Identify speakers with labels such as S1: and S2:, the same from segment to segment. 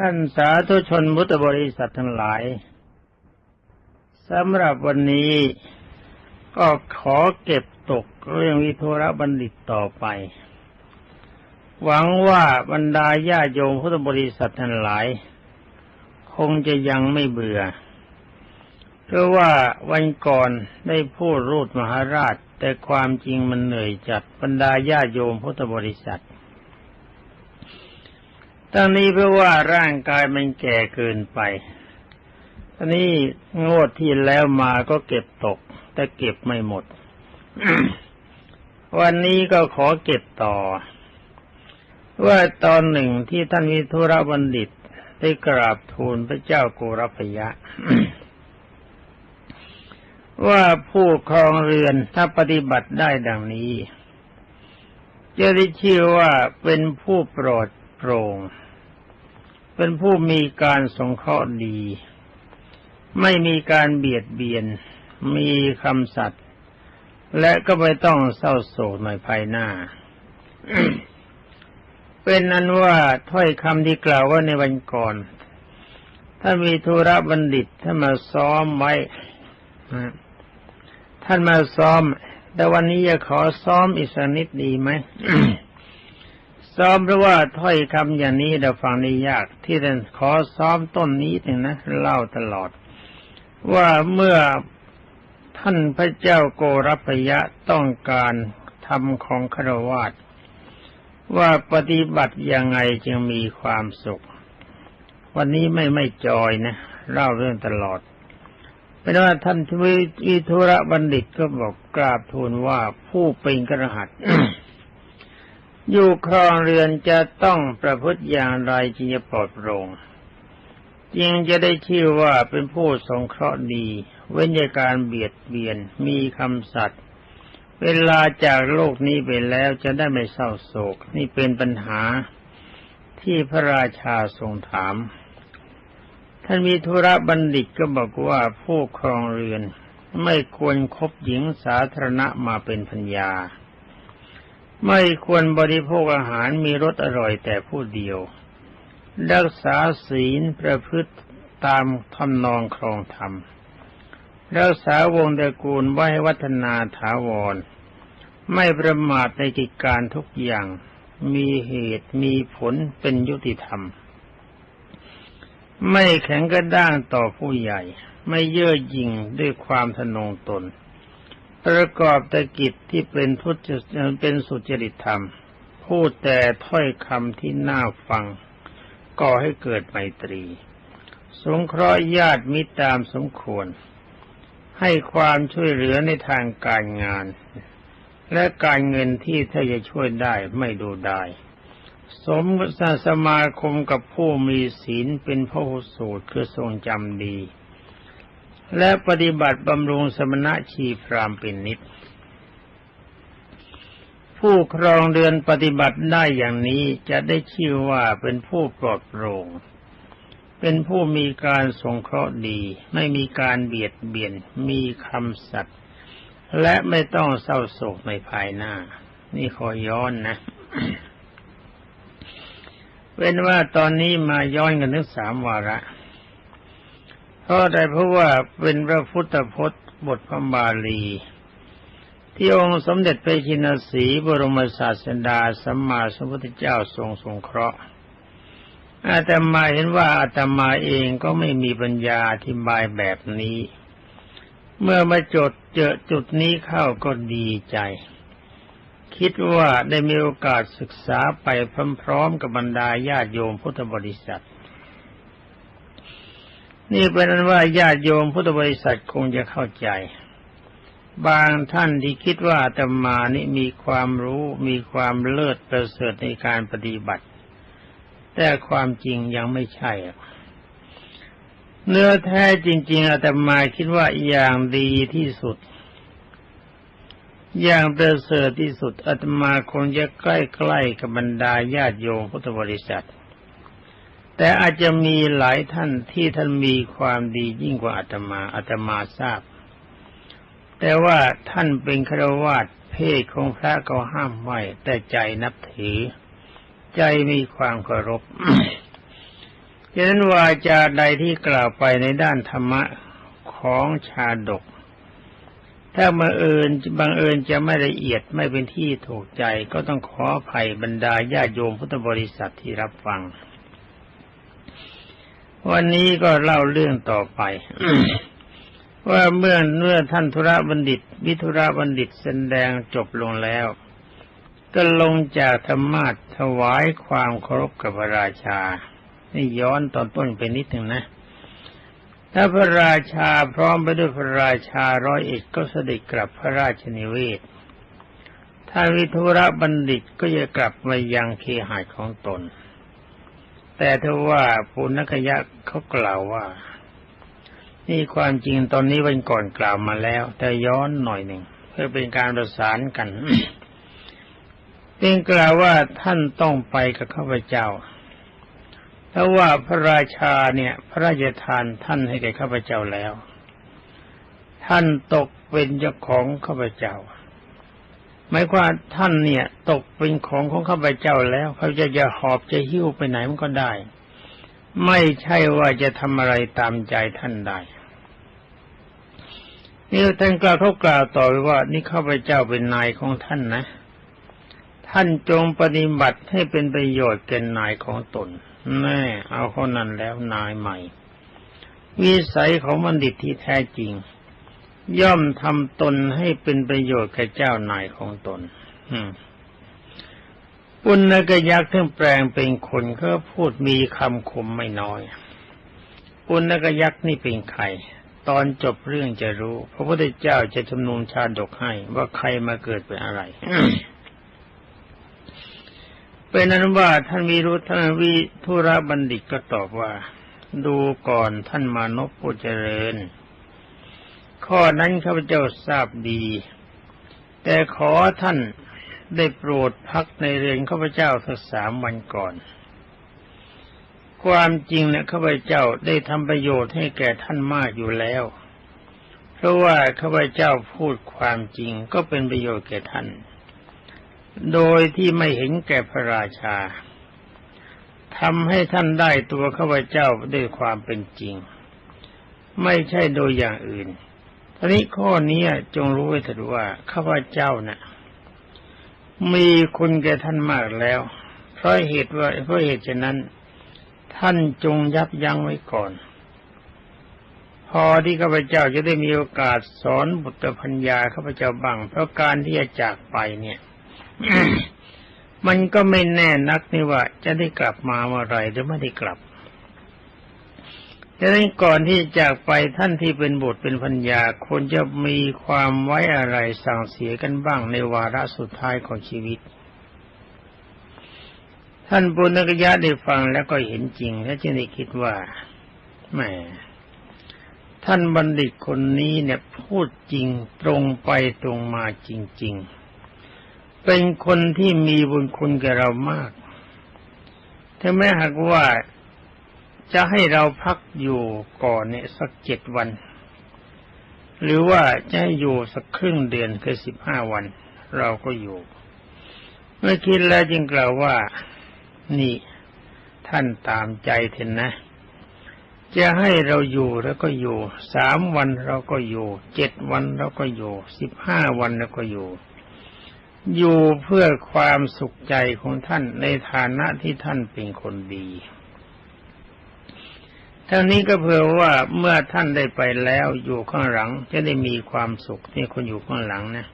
S1: ท่านสาธุชนมุตบริษัททั้งหลายสำหรับวันนี้ก็ขอเก็บตกเรื่องวิทุระบัณฑิตต่อไป หวังว่าบรรดาญาโยมพุทธบริษัททั้งหลาย คงจะยังไม่เบื่อ เพราะว่าวันก่อนได้พูดรูดมหาราช แต่ความจริงมันเหนื่อยจัดบรรดาญาโยมพุทธบริษัท ตั้งนี้เพราะว่าร่างกายมันแก่เกินไปอันนี้งวดที่แล้วมาก็เก็บตก แต่เก็บไม่หมด วันนี้ก็ขอเก็บต่อ ว่าตอนหนึ่งที่ท่านวิทุระบัณฑิตได้กราบทูลพระเจ้าโกรพยะ ว่าผู้ครองเรือนถ้าปฏิบัติได้ดังนี้ จะได้ชื่อว่าเป็นผู้โปรดโปร่ง เป็นผู้มีการสงเคราะห์ดี ไม่มีการเบียดเบียน มีคำสัตย์และก็ไม่ต้องเศร้าโศกในภายหน้า เป็นนั้นว่าถ้อยคำที่กล่าวว่าในวันก่อน ถ้ามีธุระบัณฑิตถ้านมาซ้อมไว้ท่านมาซ้อม แต่วันนี้จะขอซ้อมอีกสักนิดดีไหม ซ้อมเพราะว่าถ้อยคำอย่างนี้เราฟังได้ยาก ที่ท่านขอซ้อมต้นนี้หนึ่งนะเล่าตลอด ว่าเมื่อท่านพระเจ้าโกรพยะต้องการทำของครวาตว่าปฏิบัติยังไงจึงมีความสุข วันนี้ไม่ไม่จอยนะ เล่าเรื่องตลอดเป็นว่าท่านทวิทุระบัณฑิตก็บอกกราบทูลว่าผู้เป็นกระหัต อยู่ครองเรือนจะต้องประพฤติอย่างไรจึงจะปลอดโปร่งจึงจะได้ชื่อว่าเป็นผู้สงเคราะห์ดี เว้นจากการเบียดเบียนมีคำสัตย์เวลาจากโลกนี้ไปแล้วจะได้ไม่เศร้าโศก นี่เป็นปัญหาที่พระราชาทรงถาม ท่านมีธุระบัณฑิตก็บอกว่าผู้ครองเรือน ไม่ควรคบหญิงสาธารณะมาเป็นพัญญา ไม่ควรบริโภคอาหารมีรสอร่อยแต่ผู้เดียว รักษาศีลประพฤติตามทำนองครองธรรม รักษาวงตระกูลไว้วัฒนาถาวร ไม่ประมาทในกิจการทุกอย่าง มีเหตุมีผลเป็นยุติธรรม ไม่แข็งกระด้างต่อผู้ใหญ่ ไม่เย่อหยิ่งด้วยความทนงตน ประกอบแต่กิจที่เป็นทุจเป็นสุจริตธรรม พูดแต่ถ้อยคำที่น่าฟัง ก่อให้เกิดไมตรี สงเคราะห์ญาติมิตรตามสมควร ให้ความช่วยเหลือในทางการงาน และการเงินที่ถ้าจะช่วยได้ไม่ดูได้สมสมาคมกับผู้มีศีลเป็นพระสูตรคือทรงจำดี และปฏิบัติบำรุงสมณะชีพรามเป็นนิด ผู้ครองเรือนปฏิบัติได้อย่างนี้จะได้ชื่อว่าเป็นผู้ปลอดโปร่งเป็นผู้มีการสงเคราะห์ดี ไม่มีการเบียดเบียน มีคำสัตย์และไม่ต้องเศร้าโศกในภายหน้า นี่ขอย้อนนะเป็นว่าตอนนี้มาย้อนกันถึงสามวาระ เพราะได้เพราะว่าเป็นพระพุทธพจน์บทพระบาลี ที่องค์สมเด็จพระชินสีบรมศาสดาสัมมาสัมพุทธเจ้าทรงสงเคราะห์อาตมาเห็นว่าอาตมาเองก็ไม่มีปัญญาอธิบายแบบนี้ เมื่อมาจดเจอจุดนี้เข้าก็ดีใจ คิดว่าได้มีโอกาสศึกษาไปพร้อมๆกับบรรดาญาติโยมพุทธบริษัท นี่เป็นนั้นว่าญาติโยมพุทธบริษัทคงจะเข้าใจ บางท่านที่คิดว่าธรรมานี่มีความรู้มีความเลิศประเสริฐในการปฏิบัติ แต่ความจริงยังไม่ใช่เนื้อแท้จริง ๆอาตมาคิดว่าอย่างดีที่สุด อย่างประเสริฐที่สุดอาตมาคงจะใกล้ๆกับบรรดาญาติโยมพุทธบริษัท แต่อาจจะมีหลายท่านที่ท่านมีความดียิ่งกว่าอาตมาอาตมาทราบ แต่ว่าท่านเป็นครวาสเพศของพระก็ห้ามไว้แต่ใจนับถือ ใจมีความเคารพฉะนั้นวาจาใดที่กล่าวไปในด้านธรรมะของชาดก ถ้าบังเอิญบังเอิญจะไม่ละเอียดไม่เป็นที่ถูกใจก็ต้องขออภัยบรรดาญาโยมพุทธบริษัทที่รับฟัง วันนี้ก็เล่าเรื่องต่อไปว่าเมื่อเมื่อท่านธุระบัณฑิต วิธุระบัณฑิตแสดงจบลงแล้ว ก็ลงจากธรรมาทถวายความเคารพกับพระราชา นี่ย้อนตอนต้นไปนิดหนึ่งนะ ถ้าพระราชาพร้อมไปด้วยพระราชาร้อยเอ็ดก็เสด็จกลับพระราชนิเวศท่านวิทุระบัณฑิตก็จะกลับมายังเคหายของตน แต่ถ้าว่าปุณกยะเขากล่าวว่า นี่ความจริงตอนนี้วันก่อนกล่าวมาแล้ว แต่ย้อนหน่อยหนึ่งเพื่อเป็นการประสานกันเป็นกล่าวว่าท่านต้องไปกับข้าพเจ้าเพราะว่าพระราชาเนี่ย พระราชทานท่านให้แก่ข้าพเจ้าแล้ว ท่านตกเป็นเจ้าของข้าพเจ้า หมายความท่านเนี่ย ตกเป็นของของข้าพเจ้าแล้วเขาจะจะหอบจะหิ้วไปไหนมันก็ได้ ไม่ใช่ว่าจะทำอะไรตามใจท่านได้นี่ท่านกล่าวเขากล่าวต่อไปว่า นี่ข้าพเจ้าเป็นนายของท่านนะ ท่านจงปฏิบัติให้เป็นประโยชน์แก่นายของตนแน่เอาคนนั้นแล้วนายใหม่ วิสัยของบัณฑิตที่แท้จริง ย่อมทำตนให้เป็นประโยชน์แก่เจ้านายของตนอุณกยักษ์ที่แปลงเป็นคนก็พูดมีคำคมไม่น้อยอุณกยักษ์นี่เป็นใคร ตอนจบเรื่องจะรู้ พระพุทธเจ้าจะจำนวนชาดกให้ว่าใครมาเกิดเป็นอะไรเป็นนั้นว่าท่านวิรุธท่านวิทุระบัณฑิตก็ตอบว่า ดูก่อนท่านมานพผู้เจริญ ข้อนั้นข้าพเจ้าทราบดี แต่ขอท่านได้โปรดพักในเรือนข้าพเจ้าสักสามวันก่อน ความจริงนี่ยข้าพเจ้าได้ทำประโยชน์ให้แก่ท่านมากอยู่แล้ว เพราะว่าข้าพเจ้าพูดความจริงก็เป็นประโยชน์แก่ท่าน โดยที่ไม่เห็นแก่พระราชาทำให้ท่านได้ตัวข้าพเจ้าด้วยความเป็นจริง ไม่ใช่โดยอย่างอื่น ทีนี้ข้อนี้จงรู้ไว้เถิดว่าข้าพเจ้านะ่ะ มีคุณแก่ท่านมากแล้ว เพราะเหตุว่าเพราะเหตุฉะนั้น ท่านจงยับยั้งไว้ก่อน พอที่ข้าพเจ้าจะได้มีโอกาสสอนบุตรพัญญาข้าพเจ้าบ้างเพราะการที่จะจากไปเนี่ยมันก็ไม่แน่นักนี่ว่าจะได้กลับมาเมื่อไรหรือไม่ได้กลับ ดังนั้นก่อนที่จากไปท่านที่เป็นบุตรเป็นพัญญาควรจะมีความไว้อะไรสั่งเสียกันบ้างในวาระสุดท้ายของชีวิต ท่านปุณกยะได้ฟังแล้วก็เห็นจริง และจึงได้คิดว่าแหมท่านบัณฑิตคนนี้เนี่ยพูดจริงตรงไปตรงมาจริง ๆ เป็นคนที่มีบุญคุณแก่เรามากถ้าแม้หากว่า จะให้เราพักอยู่ก่อนเนี่ยสักเจ็ดวัน หรือว่าจะให้อยู่สักครึ่งเดือนคือสิบห้าวัน เราก็อยู่ เมื่อคิดแล้วจึงกล่าวว่านี่ท่านตามใจเถอะนะ จะให้เราอยู่แล้วก็อยู่สามวันเราก็อยู่เจ็ดวันเราก็อยู่สิบห้าวันเราก็อยู่ อยู่เพื่อความสุขใจของท่านในฐานะที่ท่านเป็นคนดี ทั้งนี้ก็เพื่อว่าเมื่อท่านได้ไปแล้วอยู่ข้างหลังจะได้มีความสุขที่คนอยู่ข้างหลังนะ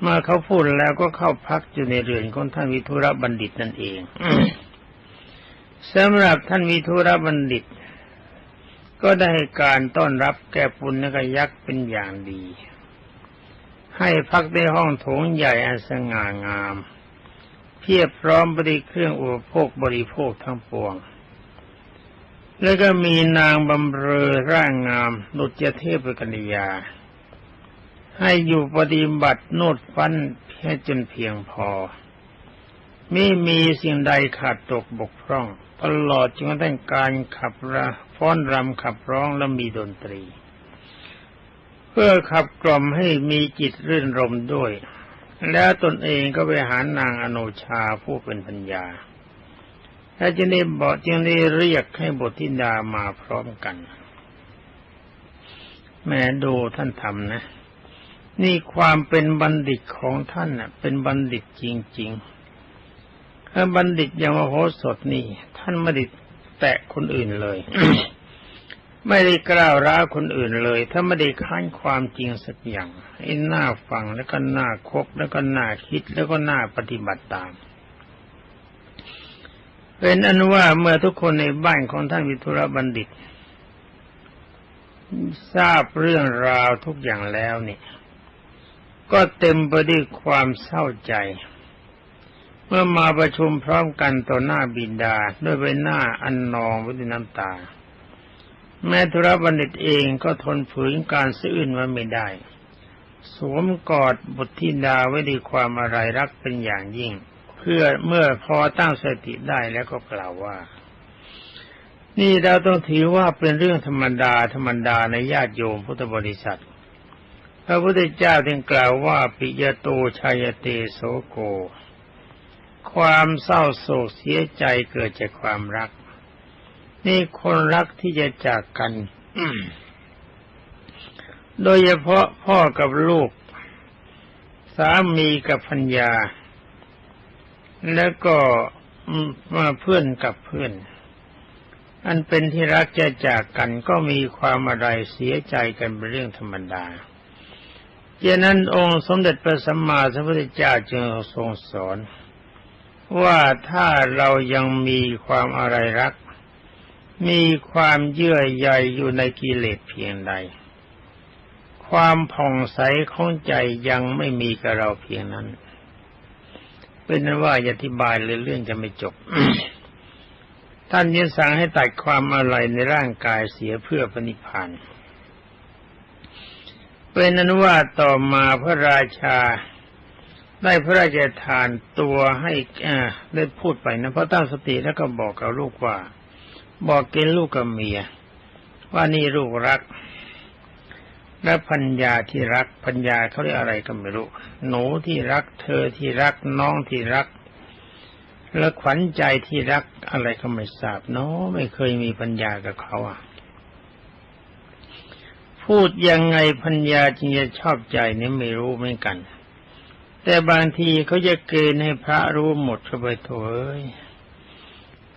S1: เมื่อเขาพูดแล้วก็เข้าพักอยู่ในเรือนของท่านวิทุระบัณฑิตนั่นเองสำหรับท่านวิทุระบัณฑิต ก็ได้การต้อนรับแก่ปุณณกยักษ์เป็นอย่างดี ให้พักในห้องโถงใหญ่อันสง่างาม เพียบพร้อมบริเครื่องอุปโภคบริโภคทั้งปวง แล้วก็มีนางบำเรอร่างงามนุจเทพกัญญาให้อยู่ปฏิบัติโนดฟันแค่จนเพียงพอ ไม่มีสิ่งใดขาดตกบกพร่อง ตลอดจนกระทั่งการขับระฟ้อนรำขับร้องและมีดนตรี เพื่อขับกล่อมให้มีจิตรื่นรมด้วย แล้วตนเองก็ไปหานางอโนชาผู้เป็นปัญญา แล้วจึงได้บอกจึงได้เรียกให้บทธิดามาพร้อมกัน แม่ดูท่านทำนะ นี่ความเป็นบัณฑิตของท่านน่ะ เป็นบัณฑิตจริงๆถ้าบัณฑิตอย่างมโหสถนี่ ท่านไม่ได้แตะคนอื่นเลย ไม่ได้กล่าวร้าคนอื่นเลย ถ้าไม่ได้ค้านความจริงสักอย่างไอ้น้าฟังแล้วก็น้าคบแล้วก็น้าคิดแล้วก็น้าปฏิบัติตาม เป็นอนุว่าเมื่อทุกคนในบ้านของท่านวิทุรบัณฑิต ทราบเรื่องราวทุกอย่างแล้วเนี่ยก็เต็มไปด้วยความเศร้าใจ เมื่อมาประชุมพร้อมกันต่อหน้าบิดาด้วยใบหน้าอันนองไว้ด้วยน้ำตา แม่ธุรบัณฑิตเองก็ทนฝืนการซื่อนไว้ไม่ได้ สวมกอดบุตรธิดาไว้ด้วยความอะไรรักเป็นอย่างยิ่ง พื่อเมื่อพอตั้งสติได้แล้วก็กล่าวว่า นี่เราต้องถือว่าเป็นเรื่องธรรมดาธรรมดาในญาติโยมพุทธบริษัท พระพุทธเจ้าจึงกล่าวว่าปิยโตชัยเตโสโก ความเศร้าโศกเสียใจเกิดจากความรัก นี่คนรักที่จะจากกันโดยเฉพาะพ่อกับลูก สามีกับพัญญา แล้วก็มาเพื่อนกับเพื่อน อันเป็นที่รักจะจากกันก็มีความอะไรเสียใจกันเป็นเรื่องธรรมดาเจนั้นองค์สมเด็จพระสัมมาสัมพุทธเจ้าจึงทรงสอน ว่าถ้าเรายังมีความอะไรรัก มีความเยื่อใยอยู่ในกิเลสเพียงใด ความผ่องใสของใจยังไม่มีกับเราเพียงนั้น เป็นนั้นว่าอธิบายเลยเรื่องจะไม่จบ ท่านยังสั่งให้ตัดความอะไรในร่างกายเสียเพื่อปณิพานเป็นนั้นว่าต่อมาพระราชาได้พระราชทานตัวให้ได้พูดไปนะพระตั้งสติแล้วก็บอกกับลูกว่า บอกเกณฑ์ลูกกับเมีย ว่านี่ลูกรัก และพัญญาที่รักพัญญาเขาเรียกอะไรก็ไม่รู้ หนูที่รัก เธอที่รักน้องที่รัก และขวัญใจที่รักอะไรก็ไม่ทราบเนาะไม่เคยมีปัญญากับเขาอะ พูดยังไงพัญญาจึงจะชอบใจนี่ไม่รู้เหมือนกัน แต่บางทีเขาจะเกณฑ์ให้พระรู้หมดเข้าไปถอย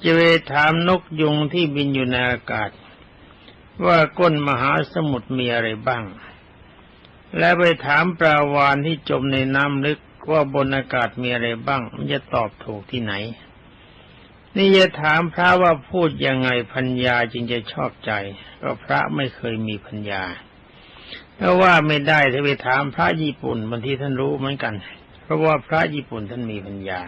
S1: จะไปถามนกยุงที่บินอยู่ในอากาศ ว่าก้นมหาสมุทรมีอะไรบ้าง และไปถามปลาวานที่จมในน้ำลึกว่าบนอากาศมีอะไรบ้าง มันจะตอบถูกที่ไหน นี่จะถามพระว่าพูดยังไงพัญญาจึงจะชอบใจ ก็พระไม่เคยมีพัญญาเพราว่าไม่ได้ถ้าไปถามพระญี่ปุ่นบางทีท่านรู้เหมือนกัน เพราะว่าพระญี่ปุ่นท่านมีปัญญา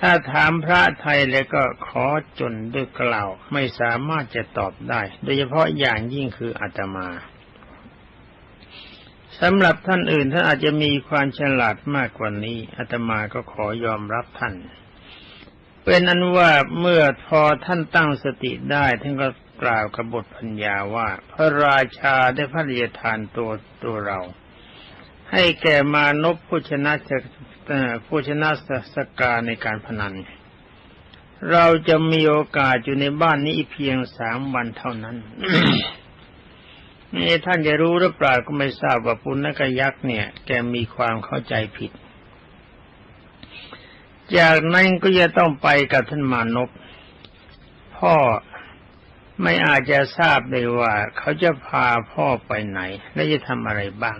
S1: ถ้าถามพระไทยแล้วก็ขอจนด้วยกล่าวไม่สามารถจะตอบได้ โดยเฉพาะอย่างยิ่งคืออาตมาสำหรับท่านอื่นท่านอาจจะมีความฉลาดมากกว่านี้อาตมาก็ขอยอมรับท่าน เป็นนั้นว่าเมื่อพอท่านตั้งสติได้ท่านก็กล่าวกับบทพัญญาว่า พระราชาได้พระเรียทานตัวตัวเรา ให้แก่มานพผู้ชนะผู้ชนะสกาในการพนัน เราจะมีโอกาสอยู่ในบ้านนี้เพียงสามวันเท่านั้นนี่ท่านจะรู้หรือเปล่าก็ไม่ทราบว่าปุณณกยักษ์เนี่ย แกมีความเข้าใจผิด จากนั้นก็จะต้องไปกับท่านมานพพ่อไม่อาจจะทราบได้ว่า เขาจะพาพ่อไปไหน และจะทำอะไรบ้าง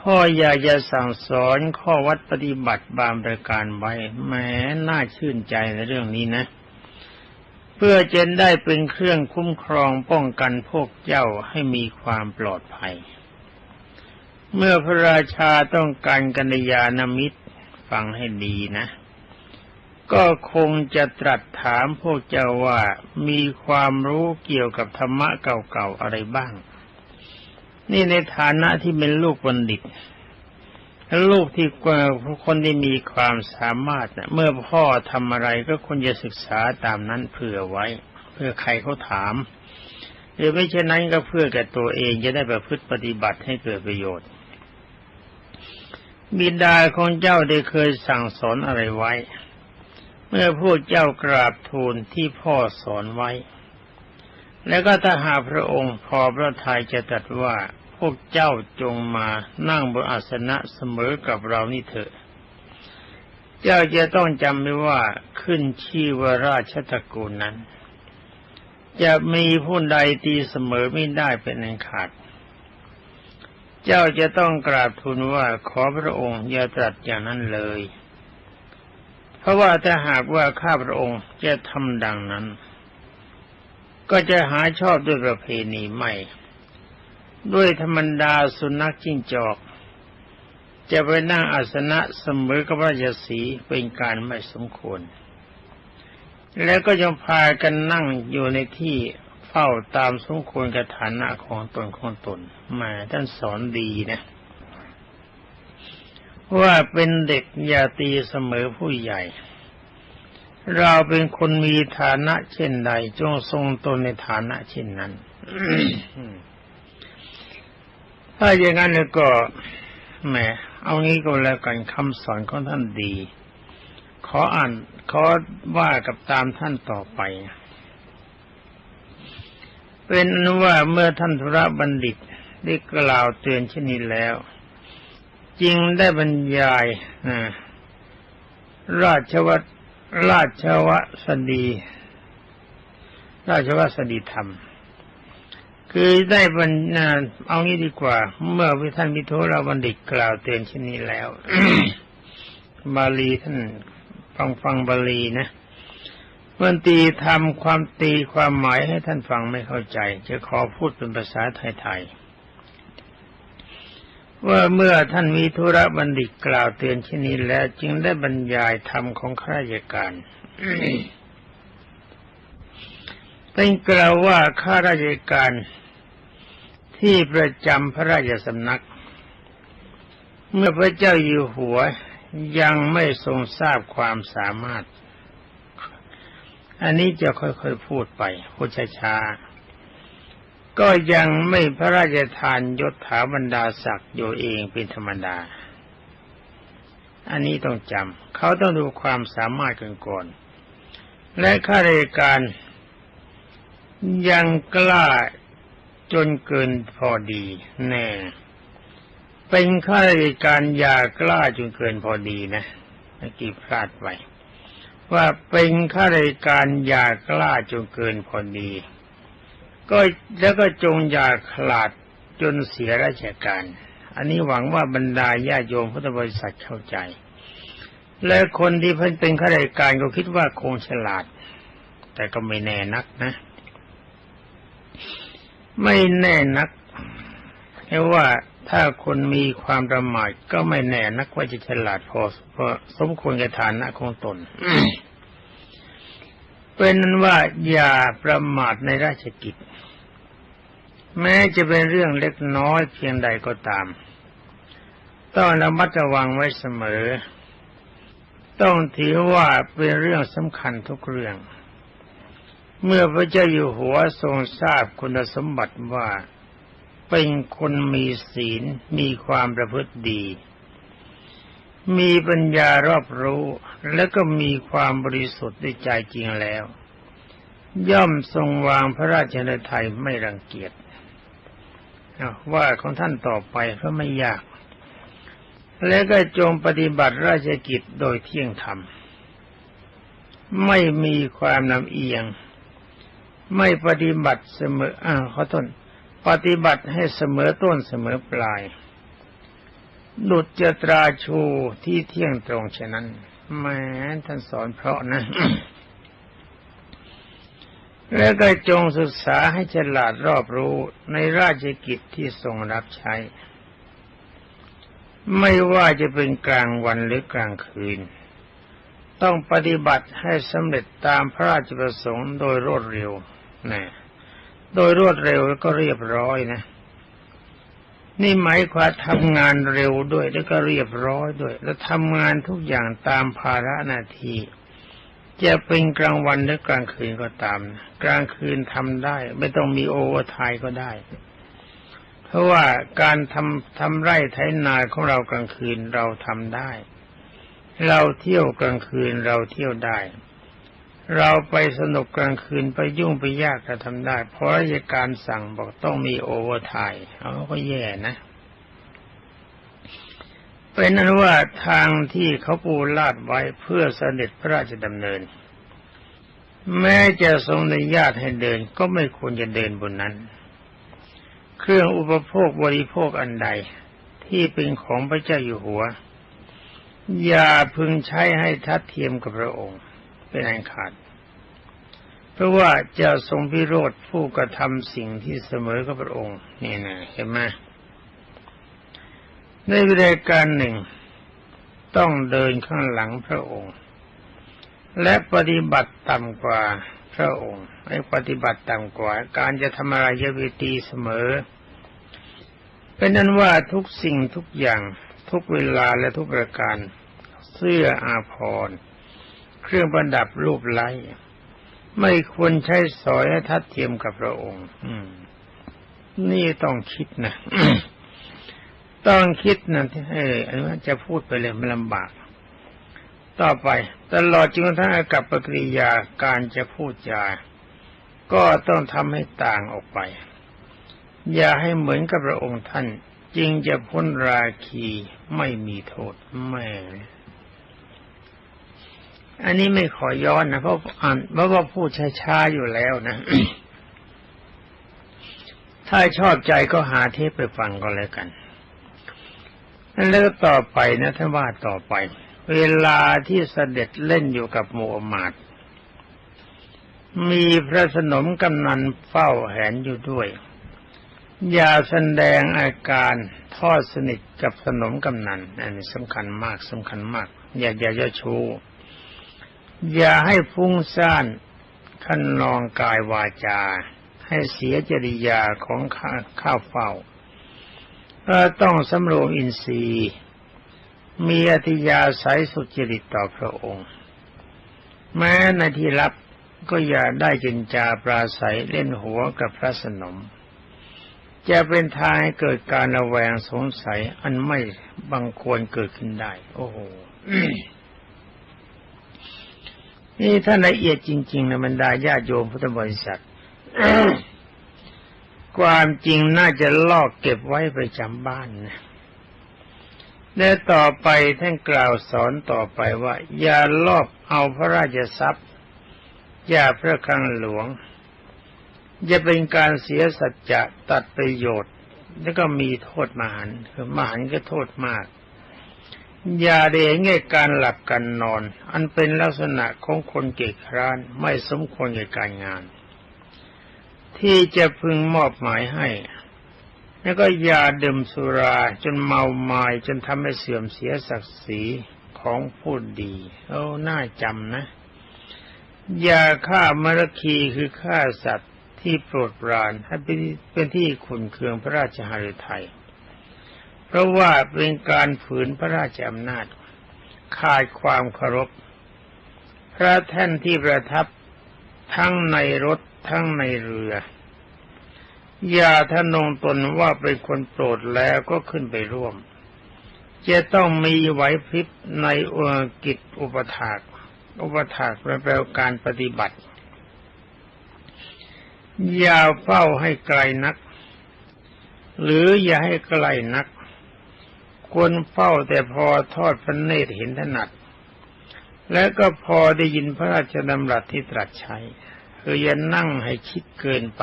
S1: พ่ออยากจะสั่งสอนข้อวัดปฏิบัติบางประการไว้แม้น่าชื่นใจในเรื่องนี้นะ เพื่อจะได้เป็นเครื่องคุ้มครองป้องกันพวกเจ้าให้มีความปลอดภัย เมื่อพระราชาต้องการกัญญาณมิตรฟังให้ดีนะ ก็คงจะตรัสถามพวกเจ้าว่ามีความรู้เกี่ยวกับธรรมะเก่าๆอะไรบ้าง นี่ในฐานะที่เป็นลูกบัณฑิตลูกที่คนที่มีความสามารถเมื่อพ่อทำอะไรก็ควรจะศึกษาตามนั้นเผื่อไว้ เพื่อใครเขาถาม หรือไม่เช่นนั้นก็เพื่อแก่ตัวเองจะได้ประพฤติปฏิบัติให้เกิดประโยชน์ บิดาของเจ้าได้เคยสั่งสอนอะไรไว้ เมื่อพวกเจ้ากราบทูลที่พ่อสอนไว้ แล้วก็ถ้าหาพระองค์พอพระทัยจะตรัสว่า พวกเจ้าจงมานั่งบนอาสนะเสมอกับเรานี่เถอะ เจ้าจะต้องจำไว้ว่าขึ้นชื่อว่าราชตระกูลนั้น จะมีผู้ใดตีเสมอไม่ได้เป็นอันขาด เจ้าจะต้องกราบทูลว่าขอพระองค์อย่าตรัสอย่างนั้นเลย เพราะว่าถ้าหากว่าข้าพระองค์จะทำดังนั้น ก็จะหาชอบด้วยประเพณีไม่ ด้วยธรรมดาสุนัขจิ้งจอก จะไปนั่งอาสนะเสมอกับราชสีเป็นการไม่สมควร แล้วก็ยังพากันนั่งอยู่ในที่เฝ้าตามสมควรกับฐานะของตนของตนแมาท่านสอนดีนะว่าเป็นเด็กอย่าตีเสมอผู้ใหญ่ เราเป็นคนมีฐานะเช่นใดจงทรงตนในฐานะเช่นนั้น ถ้าอย่างนั้นแล้วก็แหมเอางี้ก็แล้วกันคำสอนของท่านดี ขออ่านขอว่ากับตามท่านต่อไปเป็นอนุว่าเมื่อท่านธุระบัณฑิตได้กล่าวเตือนเช่นนี้แล้ว จริงได้บรรยายราชวัตราชวสดี ราชวสดีธรรม คือได้บรรณาเอางี้ดีกว่า เมื่อวิท่านพิโทราบัณฑิตกล่าวเตือนเช่นนี้แล้ว บาลีท่านฟังฟังบาลีนะเมื่อตีทำความตีความหมายให้ท่านฟังไม่เข้าใจ จะขอพูดเป็นภาษาไทยๆว่าเมื่อท่านมีธุระบัณฑิตกล่าวเตือนเช่นนี้แล้ว จึงได้บรรยายธรรมของข้าราชการเป็นกล่าวว่าข้าราชการ ที่ประจำพระราชสำนัก เมื่อพระเจ้าอยู่หัวยังไม่ทรงทราบความสามารถ อันนี้จะค่อยๆพูดไปพูดช้าๆก็ยังไม่พระราชทานยศถาบรรดาศักดิ์อยู่เองเป็นธรรมดา อันนี้ต้องจำเขาต้องดูความสามารถกันก่อน และข้าราชการยังกล้า จนเกินพอดี แน่ เป็นข้าราชการอย่ากล้าจนเกินพอดีนะเมื่อกี้พลาดไปว่าเป็นข้าราชการอย่ากล้าจนเกินพอดี ก็แล้วก็จงอย่าขลาดจนเสียราชการ อันนี้หวังว่าบรรดาญาโยมพุทธบริษัทเข้าใจ และคนที่เพิ่งเป็นข้าราชการก็คิดว่าคงฉลาด แต่ก็ไม่แน่นักนะ ไม่แน่นักเพราะว่าถ้าคนมีความประมาทก็ไม่แน่นักว่าจะฉลาดพอพอสมควรกับฐานะของตนเป็นนั้นว่าอย่าประมาทในราชกิจ แม้จะเป็นเรื่องเล็กน้อยเพียงใดก็ตาม ต้องระมัดระวังไว้เสมอ ต้องถือว่าเป็นเรื่องสำคัญทุกเรื่อง เมื่อพระเจ้าอยู่หัวทรงทราบคุณสมบัติว่า เป็นคนมีศีลมีความประพฤติดี มีปัญญารอบรู้และก็มีความบริสุทธิ์ในใจจริงแล้ว ย่อมทรงวางพระราชนไทยไม่รังเกียจว่าของท่านต่อไปเพราะไม่ยาก และก็จงปฏิบัติราชกิจโดยเที่ยงธรรม ไม่มีความนำเอียง ไม่ปฏิบัติเสมออ่าขอต้น ปฏิบัติให้เสมอต้นเสมอปลายดุจจตราชูที่เที่ยงตรงฉะนั้นแม้ท่านสอนเพราะนะ แล้วก็จงศึกษาให้ฉลาดรอบรู้ในราชกิจที่ทรงรับใช้ ไม่ว่าจะเป็นกลางวันหรือกลางคืน ต้องปฏิบัติให้สำเร็จตามพระราชประสงค์โดยรวดเร็ว นะโดยรวดเร็วแล้วก็เรียบร้อยนะ นี่หมายความทำงานเร็วด้วยแล้วก็เรียบร้อยด้วย แล้วทำงานทุกอย่างตามภาระหน้าที่จะเป็นกลางวันหรือกลางคืนก็ตามนะกลางคืนทำได้ ไม่ต้องมีโอเวอร์ไทม์ก็ได้ เพราะว่าการทำทำไร่ไถนาของเรากลางคืนเราทำได้แเราเที่ยวกลางคืนเราเที่ยวได้ เราไปสนุกกลางคืนไปยุ่งไปยากก็ทำได้ เพราะราชการสั่งบอกต้องมีโอเวอร์ไทม์เขาก็แย่นะ เป็นนั้นว่าทางที่เขาปูลาดไว้เพื่อเสด็จพระราชดำเนิน แม้จะทรงอนุญาตให้เดินก็ไม่ควรจะเดินบนนั้น เครื่องอุปโภคบริโภคอันใดที่เป็นของพระเจ้าอยู่หัว อย่าพึงใช้ให้ทัดเทียมกับพระองค์ เป็นอันขาด เพราะว่าจะทรงพิโรธผู้กระทำสิ่งที่เสมอกับพระองค์ นี่นะเห็นไหมในวิธีการหนึ่งต้องเดินข้างหลังพระองค์ และปฏิบัติต่ำกว่าพระองค์ไอ้ปฏิบัติต่ำกว่า การจะทำอะไรยวิตีเสมอ เป็นนั้นว่าทุกสิ่งทุกอย่างทุกเวลาและทุกประการ เสื้ออาภรณ์ เครื่องประดับรูปไล้ไม่ควรใช้สอยทัดเทียมกับพระองค์นี่ต้องคิดนะต้องคิดนะที่เอออันนี้จะพูดไปเลยมันลำบาก ต่อไป ตลอดจนกระทั่งกับปกิริยาการจะพูดจา ก็ต้องทำให้ต่างออกไป อย่าให้เหมือนกับพระองค์ท่าน จึงจะพ้นราคีไม่มีโทษแม่ อันนี้ไม่ขอย้อนนะเพราะอ่านเพราะว่าพูดช้าๆอยู่แล้วนะ ถ้าชอบใจก็หาเทปไปฟังก็แล้วกันแล้วต่อไปนะท่านว่าต่อไป เวลาที่เสด็จเล่นอยู่กับโมอมาดมีพระสนมกำนันเฝ้าแหนอยู่ด้วย อย่าแสดงอาการทอดสนิทกับสนมกำนันอันนี้สำคัญมากสำคัญมาก อย่าอย่าเจ้าชู้ อย่าให้ฟุ้งซ่านขันนองกายวาจา ให้เสียจริยาของข้าวเฝ้าเราต้องสำรวมอินทรีย์ มีอธิยาสายสุจริตต่อพระองค์ แม้ในที่รับก็อย่าได้จินจาปราศัยเล่นหัวกับพระสนม จะเป็นทางให้เกิดการระแวงสงสัยอันไม่บังควรเกิดขึ้นได้ โอ้โห นี่ท่านละเอียดจริงๆนะบรรดาญาโยมพุทธบริษัทความจริงน่าจะลอกเก็บไว้ไปจำบ้านนะและต่อไปท่านกล่าวสอนต่อไปว่า อย่าลอบเอาพระราชทรัพย์ อย่าพระคลังหลวง จะเป็นการเสียสัจจะตัดประโยชน์ แล้วก็มีโทษมหันคือมหันก็โทษมาก อย่าเดงง่การหลับกันนอน อันเป็นลักษณะของคนเกียจคร้านไม่สมควรแก่การงาน ที่จะพึงมอบหมายให้ แล้วก็อย่าดื่มสุราจนเมาไมา้จนทำให้เสื่อมเสียศักดิ์ศรีของผู้ดีโอ้น่าจำนะ อย่าฆ่ามรคีคือฆ่าสัตว์ที่โปรดปรานให้เป็นที่ขุนเคืองพระราชหฤทัย เพราะว่าเป็นการฝืนพระราชอำนาจ ขาดความเคารพ พระแท่นที่ประทับทั้งในรถทั้งในเรือ อย่าทะนงตนว่าเป็นคนโปรดแล้วก็ขึ้นไปร่วม จะต้องมีไหวพริบในอุกิจอุปถาก อุปถากแปลการปฏิบัติ อย่าเฝ้าให้ไกลนัก หรืออย่าให้ไกลนัก ควรเฝ้าแต่พอทอดพระเนตรเห็นถนัด และก็พอได้ยินพระราชดำรัสที่ตรัสใช้คืออย่านั่งให้คิดเกินไป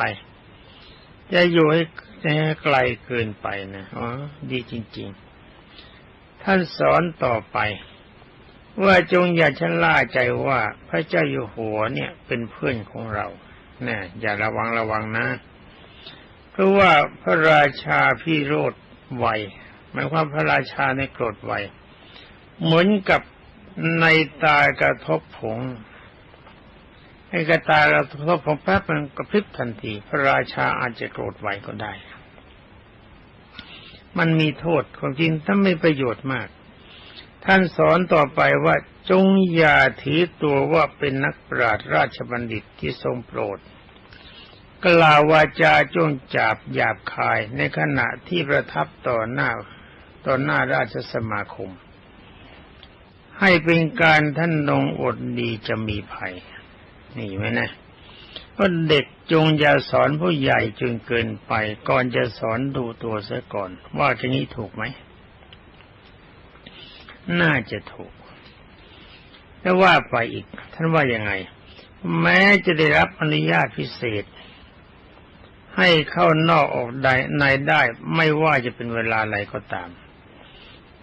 S1: จะอยู่ให้ให้ไกลเกินไปนะอ๋อดีจริง ๆ ท่านสอนต่อไป ว่าจงอย่าชะล่าใจว่าพระเจ้าอยู่หัวเนี่ยเป็นเพื่อนของเราเนี่ยอย่าระวังระวังนะ เพราะว่าพระราชาพี่โรธไว หมายความพระราชาในโกรธไวเหมือนกับในตากระทบผงไอ้กระตายเราทบผมแป๊บมันกระพริบทันที พระราชาอาจจะโกรธไวก็ได้ มันมีโทษของจริงถ้าไม่ประโยชน์มาก ท่านสอนต่อไปว่าจงอย่าถือตัวว่าเป็นนักปราชญ์ราชบัณฑิตที่ทรงโปรด กล่าววาจาจงจับหยาบคายในขณะที่ประทับต่อหน้า ต่อหน้าราชสมาคม ให้เป็นการท่านลงอดดีจะมีภัย นี่ไหมนะว่าเด็กจงอย่าสอนผู้ใหญ่จนเกินไป ก่อนจะสอนดูตัวเสียก่อน ว่าทีนี้ถูกไหม น่าจะถูกแล้วว่าไปอีก ท่านว่ายังไง แม้จะได้รับอนุญาตพิเศษ ให้เข้านอกออกใดในได้ไม่ว่าจะเป็นเวลาอะไรก็ตาม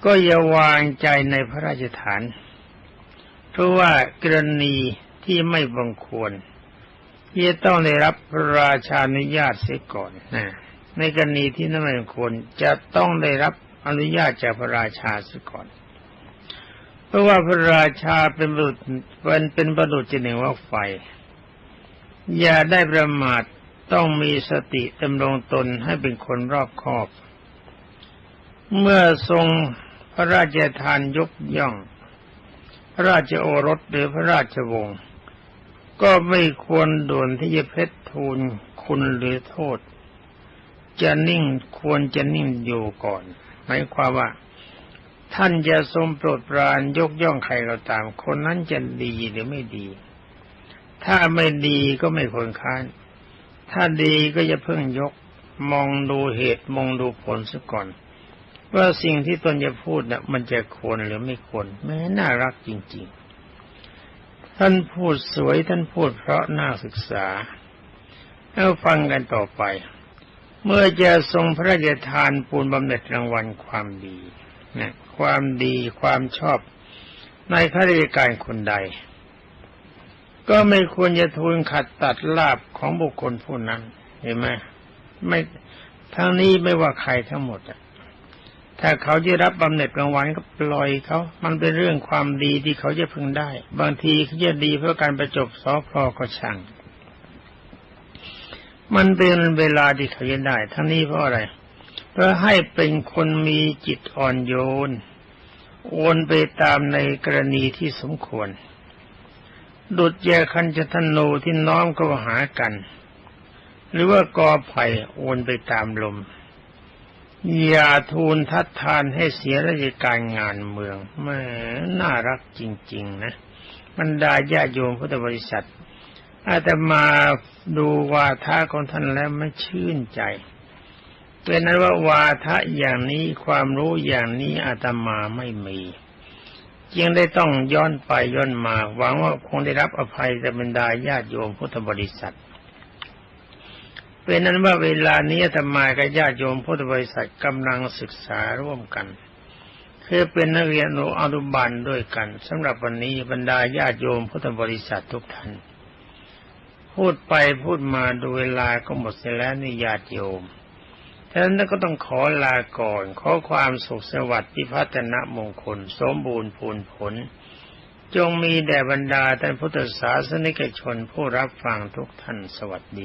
S1: ก็อย่าวางใจในพระราชฐาน เพราะว่ากรณีที่ไม่บังควรที่จะต้องได้รับพระราชานุญาตเสียก่อนนะในกรณีที่นั่นไม่บังควรจะต้องได้รับอนุญาตจากพระราชาเสียก่อน เพราะว่าพระราชาเป็นบุตรเป็นเป็นประดุจจะหนึ่งว่าไฟ อย่าได้ประมาทต้องมีสติดำรงตนให้เป็นคนรอบคอบ เมื่อทรง พระราชทานยกย่อง พระราชโอรสหรือพระราชวงศ์ก็ไม่ควรด่วนที่จะเพชรทูลคุณหรือโทษ จะนิ่งควรจะนิ่งอยู่ก่อน หมายความว่า ท่านจะทรงโปรดปรานยกย่องใครก็ตาม คนนั้นจะดีหรือไม่ดี ถ้าไม่ดีก็ไม่ควรค้าน ถ้าดีก็จะเพิ่งยก มองดูเหตุมองดูผลซะก่อน ว่าสิ่งที่ตนจะพูดนะ่ะมันจะควรหรือไม่ควรแม้น่ารักจริง ๆ ท่านพูดสวยท่านพูดเพราะน่าศึกษาแล้วฟังกันต่อไป เมื่อจะทรงพระราชทานปูนบำเหน็จรางวัลความดีนะความดีความชอบในข้าราชการคนใด ก็ไม่ควรจะทูลขัดตัดลาบของบุคคลผู้นั้น เห็นไหมไม่ทั้งนี้ไม่ว่าใครทั้งหมดอะ ถ้าเขาจะรับบำเหน็จรางวัลก็ปล่อยเขา มันเป็นเรื่องความดีที่เขาจะพึงได้ บางทีเขาจะดีเพราะการประจบสอพลอก็ช่าง มันเป็นเวลาที่เขาจะได้ ทั้งนี้เพราะอะไร เพื่อให้เป็นคนมีจิตอ่อนโยน โอนไปตามในกรณีที่สมควร ดุดแยคันจะทนโนที่น้อมเข้าหากัน หรือว่า กอไผ่โอนไปตามลม อย่าทูลทัดทานให้เสียราชการงานเมืองแม่น่ารักจริง ๆ นะบรรดาญาโยมพุทธบริษัท อาตมาดูวาทะของท่านแล้วไม่ชื่นใจเป็นนั้นว่าวาทะอย่างนี้ความรู้อย่างนี้อาตมาไม่มีจึงได้ต้องย้อนไปย้อนมาหวังว่าคงได้รับอภัยจากบรรดาญาโยมพุทธบริษัท เป็นนั้นว่าเวลานี้อาตมากับญาติโยมพุทธบริษัทกำลังศึกษาร่วมกันคือเป็นนักเรียนอนุบาลด้วยกันสำหรับวันนี้บรรดาญาติโยมพุทธบริษัททุกท่านพูดไปพูดมาดูเวลาก็หมดเสียแล้วนี่ญาติโยมฉะนั้นก็ต้องขอลาก่อน ขอความสุขสวัสดิ์พิพัฒนมงคล สมบูรณ์พูนผล จงมีแด่บรรดาท่านพุทธศาสนิกชนผู้รับฟังทุกท่านสวัสดี